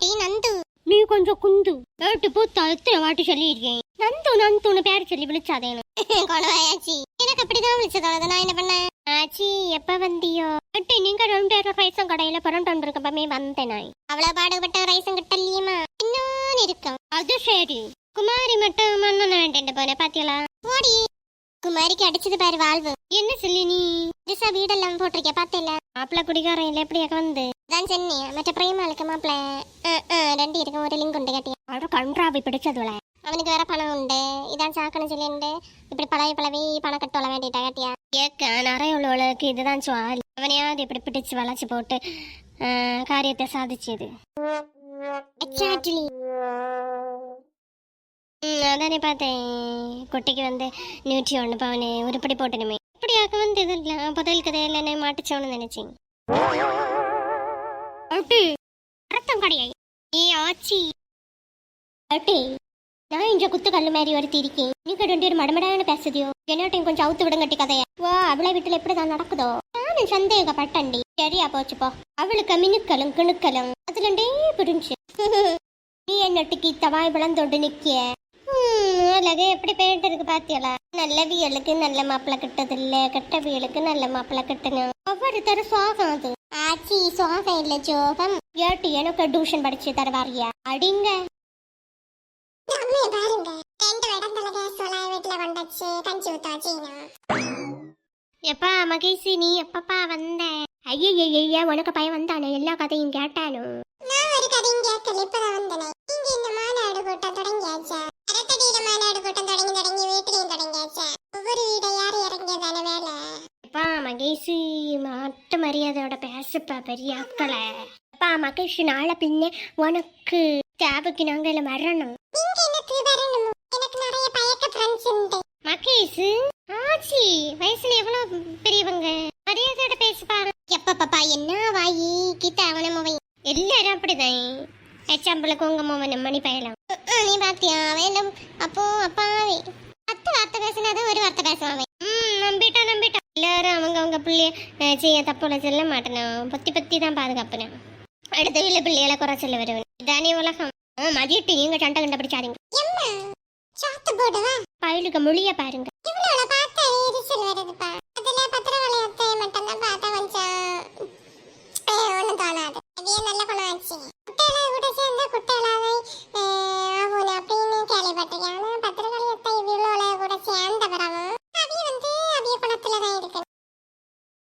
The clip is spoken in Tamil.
பாட்டி நந்து. நீ கொஞ்சம் குந்து. ஏட்டு பூத்தா எத்தனை வாட்டி சொல்லியிருக்கேன். நந்து நந்துன்னு பேர் சொல்லி விழிச்சாதேனு கொலவாயாச்சி. எனக்கு அப்படிதான் விழிச்சதோட நான் என்ன பண்ணேன்? ஆச்சி எப்ப வந்தியோ? எட்டு நீங்க ரெண்டு பேரும் ரைசம் கடையில புரண்டு இருக்கப்பமே வந்தேன் நான். அவ்வளவு பாடுபட்ட ரைஸும் கிட்டலையுமா இன்னும் இருக்கும். அது சரி. குமாரி மட்டும் மன்னன வேண்டேன் போன பாத்தியலா? ஓடி குமாரிக்கு அடிச்சது பாரு வாழ்வு. என்ன சொல்லி நீ? திசா வீடெல்லாம் போட்டிருக்க பார்த்தேல மாப்பிள்ள குடிகாரன் இல்ல எப்படியாக்க வந்து? தான் சொன்னேன் மற்ற பிரேமாளுக்கு மாப்பிள்ள ரெண்டு இருக்கும் ஒரு லிங்க் உண்டு கட்டியா? அவட கன்றாவி பிடிச்சதுல. அவனுக்கு வேற பணம் உண்டு. இதான் சாக்கணும் சொல்லிண்டு இப்படி பழவி பழவி பணம் கட்ட வள வேண்டிட்டா கட்டியா? ஏக்க நிறைய உள்ளவளுக்கு இதுதான் சுவால் அவனையாவது இப்படி பிடிச்சு வளைச்சு போட்டு ஆ, காரியத்தை சாதிச்சது. எக்ஸாக்ட்லி ம், அதானே பார்த்தேன். குட்டிக்கு வந்து நூற்றி ஒன்று பவனு உருப்படி போட்டணுமே இப்படியாக்க வந்து இதெல்லாம் புதல் கதையில் என்ன மாட்டுச்சோன்னு நினைச்சேன். அட்டு ரத்தம் கிடையாது ஏ ஆச்சி. அட்டு நான் இங்க குத்து கல்லு மாதிரி ஒருத்தி இருக்கேன். நீங்க ரெண்டு பேரும் மடமடான்னு பேசுதியோ? என்னட்டையும் கொஞ்சம் அவுத்து விடுங்கட்டி கதைய? வா அவளை வீட்டுல எப்படிதான் நடக்குதோ? நானும் சந்தேகப்பட்டண்டி சரியா போச்சுப்போ அவளுக்கு மினுக்கலும் கிணுக்கலும். அதுலண்டே புரிஞ்சு. நீ என்னட்டுக்கு தவாய் விளந்தோண்டு நிக்கிய? ஹம், எப்படி போயிட்டு இருக்கு பாத்தியலா? நல்ல வியலுக்கு நல்ல மாப்பிள்ள கிட்டது இல்ல கெட்ட வியலுக்கு நல்ல மாப்பிள்ள கிட்டணும் ஒவ்வொருத்தரும் சோகம் அது. ஆச்சி சோகம் இல்ல ஜோகம் ஏட்டு எனக்கு டியூஷன் படிச்சு தருவாரியா? அடிங்க. எப்பா மகேஷி நீ எப்பப்பா வந்த? ஐயா உனக்கு பையன் வந்தானே எல்லா கதையும் கேட்டானோ? நான் ஒரு கதையும் கேட்கல இப்பதான் வந்தனே. இங்க இந்த மாநாடு கூட்டம் தொடங்கியாச்சா? அரத்தடியில மாநாடு தேவைக்கு நாங்க எல்லாம் வரணும். நீங்க எனக்கு வரணும்? எனக்கு நிறைய பயக்க ஃப்ரெண்ட்ஸ் உண்டு. மகேஷ் ஆச்சி வயசுல எவ்வளவு பெரியவங்க? மரியாதையோட பேசுப்பாரு எப்ப பாப்பா என்ன வாயி? கிட்ட அவன முவை எல்லாரும் அப்படிதான். எச்சாம்பளுக்கு உங்க மோவன் மணி பயலாம். நீ பாத்தியா? வேண்டாம் அப்போ அப்பாவே. பத்து வார்த்தை பேசினாதான் ஒரு வார்த்தை பேசுவான் ചെയ്യാൻ തപ്പുള്ള ചെല്ല മാട്ടനോ പൊത്തി പൊത്തി താൻ പാതുകാപ്പനാ അടുത്ത വീട്ടിലെ പിള്ളേരെ കുറച്ചല്ല വരും ഇതാനേ ഉലകം மதியட்டு எங்க சண்டை கண்டுபிடிச்சாதீங்க சாத்து போடுவா பயலுக்கு மொழிய பாருங்க இவ்வளவு பார்த்தா